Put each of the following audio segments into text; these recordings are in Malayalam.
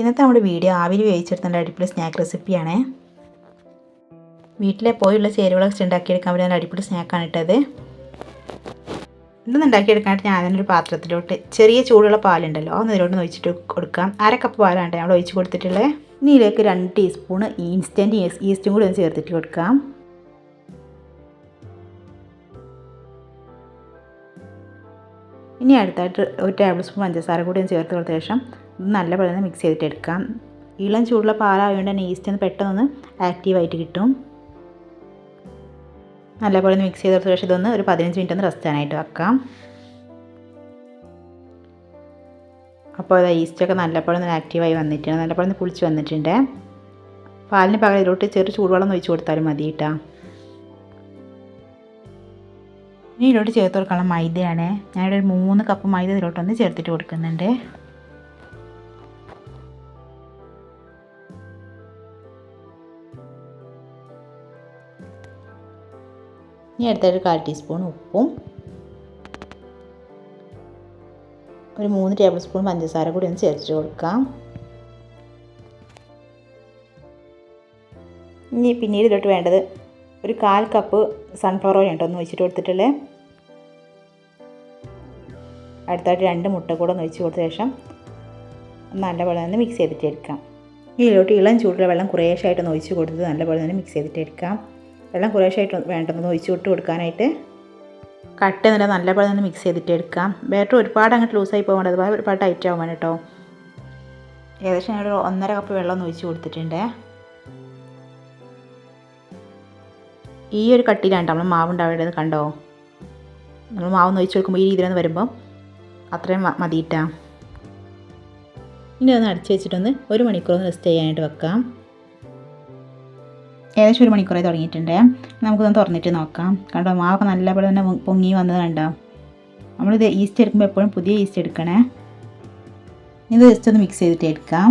ഇന്നത്തെ നമ്മുടെ വീഡിയോ ആവിരി വേവിച്ചെടുത്തേണ്ട അടിപൊളി സ്നാക്ക് റെസിപ്പിയാണേ വീട്ടിലെ പോയുള്ള ചേരുവകളൊക്കെ ഉണ്ടാക്കിയെടുക്കാൻ പറ്റുന്ന അടിപൊളി സ്നാക്കാണ് ഇട്ടത്. ഇതൊന്നും ഉണ്ടാക്കിയെടുക്കാനായിട്ട് ഞാൻ അതിനൊരു പാത്രത്തിലോട്ട് ചെറിയ ചൂടുള്ള പാലുണ്ടല്ലോ അതൊന്ന് ഇതിലോട്ട് ഒഴിച്ചിട്ട് കൊടുക്കാം. അര കപ്പ് പാലാണ് നമ്മൾ ഒഴിച്ച് കൊടുത്തിട്ടുള്ളത്. ഇനി ഇതിലേക്ക് രണ്ട് ടീസ്പൂൺ ഇൻസ്റ്റന്റ് ഈസ്റ്റും കൂടി ഒന്ന് ചേർത്തിട്ട് കൊടുക്കാം. ഇനി അടുത്തായിട്ട് ഒരു ടേബിൾ സ്പൂൺ പഞ്ചസാര കൂടി ചേർത്ത് കൊടുത്ത ശേഷം നല്ലപോലെ ഒന്ന് മിക്സ് ചെയ്തിട്ട് എടുക്കാം ഇളം ചൂടുള്ള പാലായതുകൊണ്ട് തന്നെ ഈസ്റ്റ് ഒന്ന് പെട്ടെന്ന് ആക്റ്റീവായിട്ട് കിട്ടും. നല്ലപോലെ ഒന്ന് മിക്സ് ചെയ്തെടുത്ത ശേഷം ഇതൊന്ന് ഒരു പതിനഞ്ച് മിനിറ്റ് ഒന്ന് റെസ്റ്റ് ആയിട്ട് വെക്കാം. അപ്പോൾ അത് ഈസ്റ്റൊക്കെ നല്ലപോലെ ഒന്ന് ആക്റ്റീവായി വന്നിട്ടുണ്ട്. നല്ലപോലെ ഒന്ന് പുളിച്ച് വന്നിട്ടുണ്ട്. പാലിന് പകരം ഇതിലോട്ട് ചെറു ചൂടുവെള്ളം ഒഴിച്ചു കൊടുത്താലും മതി കേട്ടോ. ഇനി ഇതിലോട്ട് ചേർത്ത് കൊടുക്കാനുള്ള മൈദയാണ്. ഞാനിവിടെ ഒരു മൂന്ന് കപ്പ് മൈദ ഇതിലോട്ടൊന്ന് ചേർത്തിട്ട് കൊടുക്കുന്നുണ്ട്. ഇനി അടുത്തൊരു കാൽ ടീസ്പൂൺ ഉപ്പും ഒരു മൂന്ന് ടേബിൾ സ്പൂൺ പഞ്ചസാര കൂടി ഒന്ന് ചേർത്ത് കൊടുക്കാം. ഇനി പിന്നീട് ഇതിലോട്ട് വേണ്ടത് ഒരു കാൽ കപ്പ് സൺഫ്ലവർ ഓയിൽ ഉണ്ടോ ഒന്ന് ഒഴിച്ചിട്ട് കൊടുത്തിട്ടുള്ളത് അടുത്തായിട്ട് രണ്ട് മുട്ട കൂടെ ഒന്ന് ഒഴിച്ച് കൊടുത്ത ശേഷം നല്ലപോലെ തന്നെ മിക്സ് ചെയ്തിട്ട് എടുക്കാം. ഇതിലോട്ട് ഇളം ചൂടുള്ള വെള്ളം കുറേശ്ശായിട്ട് ഒന്ന് ഒഴിച്ച് കൊടുത്ത് നല്ലപോലെ തന്നെ മിക്സ് ചെയ്തിട്ട് എടുക്കാം. വെള്ളം കുറേശ്ശായിട്ട് വേണ്ടെന്ന് ഒഴിച്ച് വിട്ട് കൊടുക്കാനായിട്ട് കട്ട് എന്നിട്ട് നല്ലപോലെ തന്നെ മിക്സ് ചെയ്തിട്ട് എടുക്കാം. ബാറ്റർ ഒരുപാട് അങ്ങോട്ട് ലൂസായി പോകേണ്ട അതുപോലെ ഒരുപാട് ടൈറ്റ് ആവാൻ കേട്ടോ ഏകദേശം ഞാനൊരു ഒന്നര കപ്പ് വെള്ളം ഒന്ന് ഒഴിച്ച് കൊടുത്തിട്ടുണ്ട്. ഈ ഒരു കട്ടിയിലാണ് നമ്മൾ മാവ് ഉണ്ടാവേണ്ടത് കണ്ടോ? നമ്മൾ മാവ് ഒഴിച്ച് കൊടുക്കുമ്പോൾ ഈ രീതിയിലൊന്ന് വരുമ്പോൾ അത്രയും മതിയിട്ടാ ഇനി ഒന്ന് അടച്ചു വെച്ചിട്ടൊന്ന് ഒരു മണിക്കൂർ ഒന്ന് റെസ്റ്റ് ചെയ്യാനായിട്ട് വെക്കാം. ഏകദേശം ഒരു മണിക്കൂറായി തുടങ്ങിയിട്ടുണ്ട്. നമുക്കൊന്ന് തുറന്നിട്ട് നോക്കാം. കണ്ടോ മാവൊക്കെ നല്ലപോലെ തന്നെ പൊങ്ങി വന്നത് കണ്ടോ? നമ്മളിത് ഈസ്റ്റ് എടുക്കുമ്പോൾ എപ്പോഴും പുതിയ ഈസ്റ്റ് എടുക്കണേ. ഇത് ജസ്റ്റ് ഒന്ന് മിക്സ് ചെയ്തിട്ട് എടുക്കാം.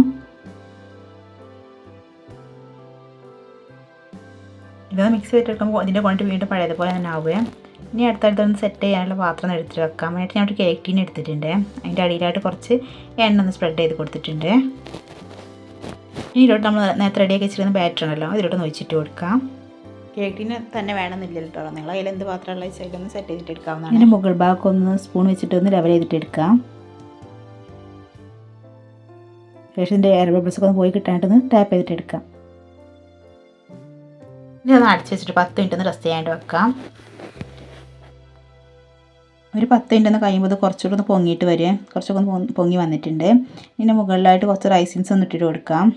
ഇതൊന്ന് മിക്സ് ചെയ്തിട്ട് എടുക്കുമ്പോൾ ഇതിന്റെ ക്വാണ്ടിറ്റി വീണ്ടും പഴയതുപോലെ തന്നെ ആവുകയും ഇനി അടുത്തടുത്തൊന്ന് സെറ്റ് ചെയ്യാനുള്ള പാത്രം എടുത്തിട്ട് വെക്കാം. വേണ്ടിയിട്ട് ഞാൻ ഒരു കേക്ക് എടുത്തിട്ടുണ്ട്. അതിന്റെ അടിയിലായിട്ട് കുറച്ച് എണ്ണ ഒന്ന് സ്പ്രെഡ് ചെയ്ത് കൊടുത്തിട്ടുണ്ട്. ഇതിലോട്ട് നമ്മൾ നേരത്തെ റെഡിയാക്കി വെച്ചിരുന്ന ബാറ്റർ ഉണ്ടല്ലോ ഇതിലോട്ട് ഒഴിച്ചിട്ട് കൊടുക്കാം. കേക്കിന് തന്നെ വേണമെന്നില്ല കേട്ടോ നിങ്ങൾ അതിൽ എന്ത് പാത്രമുള്ള വെച്ചാലും സെറ്റ് ചെയ്തിട്ട് എടുക്കാവുന്നതാണ്. അതിന്റെ മുകൾ ഭാഗം ഒന്ന് സ്പൂൺ വെച്ചിട്ട് ഒന്ന് ലെവൽ ചെയ്തിട്ട് എടുക്കാം. ശേഷം ഇതിന്റെ എയർ ബബിൾസ് ഒക്കെ ഒന്ന് പോയി കിട്ടാനായിട്ടൊന്ന് ടാപ്പ് ചെയ്തിട്ട് എടുക്കാം. ഇനി അത് അടച്ച് വെച്ചിട്ട് പത്ത് മിനിറ്റ് ഒന്ന് റെസ്റ്റ് ചെയ്യാണ്ട് വെക്കാം. ഒരു പത്ത് മിനിറ്റ് ഒന്ന് കഴിയുമ്പോൾ കുറച്ചുകൂടെ ഒന്ന് പൊങ്ങിയിട്ട് വരും. കുറച്ചൊക്കെ ഒന്ന് പൊങ്ങി വന്നിട്ടുണ്ട്. ഇതിന്റെ മുകളിലായിട്ട് കുറച്ച് റൈസിൻസ് ഒന്ന് ഇട്ടിട്ട് കൊടുക്കാം.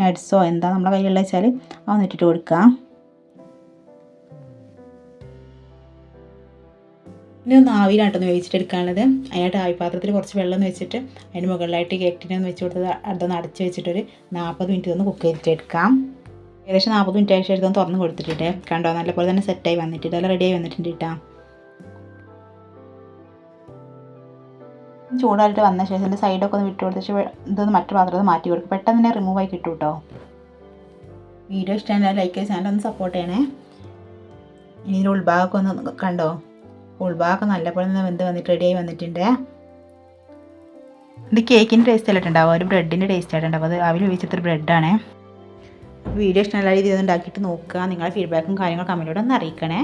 നട്ട്സോ എന്താ നമ്മുടെ കയ്യിലുള്ള വെച്ചാൽ അതൊന്ന് ഇട്ടിട്ട് കൊടുക്കാം. ഇനി ഒന്ന് ആവിയിലായിട്ടൊന്ന് വേവിച്ചിട്ട് എടുക്കാനുള്ളത്. അതിനായിട്ട് ആവിപാത്രത്തിൽ കുറച്ച് വെള്ളം വെച്ചിട്ട് അതിന് മുകളിലായിട്ട് കേക്കിനൊന്ന് വെച്ച് കൊടുത്ത് അതൊന്ന് അടച്ച് വെച്ചിട്ടൊരു നാൽപ്പത് മിനിറ്റ് ഒന്ന് കുക്ക് ചെയ്തിട്ട് എടുക്കാം. ഏകദേശം നാൽപ്പത് മിനിറ്റ് ആയിട്ട് എടുത്തൊന്ന് തുറന്ന് കൊടുത്തിട്ടുണ്ട്. കണ്ടോ? നല്ലപോലെ തന്നെ സെറ്റായി വന്നിട്ടുണ്ട്. ഇതെല്ലാം റെഡിയായി വന്നിട്ടുണ്ട് കേട്ടോ ചൂടായിട്ട് വന്ന ശേഷം ഇതിന്റെ സൈഡൊക്കെ ഒന്ന് വിട്ട് കൊടുത്തിട്ട് ഇതൊന്ന് മറ്റു പാത്രത്തിൽ മാറ്റി കൊടുക്കും. പെട്ടെന്ന് തന്നെ റിമൂവ് ആയി കിട്ടും കേട്ടോ വീഡിയോ ഇഷ്ടമായ ലൈക്ക് ചെയ്ത് ചാനൽ ഒന്ന് സപ്പോർട്ട് ചെയ്യണേ. ഇനി ഉൾഭാഗമൊക്കെ ഒന്ന് കണ്ടോ? ഉൾഭാഗമൊക്കെ നല്ലപോലെ ഒന്ന് വെന്ത് വന്നിട്ട് റെഡിയായി വന്നിട്ടുണ്ട്. ഇത് കേക്കിന്റെ ടേസ്റ്റ് ആയിട്ടുണ്ടാവും ഒരു ബ്രെഡിന്റെ ടേസ്റ്റ് ആയിട്ടുണ്ടാവും അത് അവൽ ഉപയോഗിച്ചത്ര ബ്രെഡാണേ വീഡിയോ ഇഷ്ടമല്ല രീതിയിൽ ഉണ്ടാക്കിയിട്ട് നോക്കുക. നിങ്ങളുടെ ഫീഡ്ബാക്കും കാര്യങ്ങളും കമന്റിലൂടെ ഒന്ന് അറിയിക്കണേ.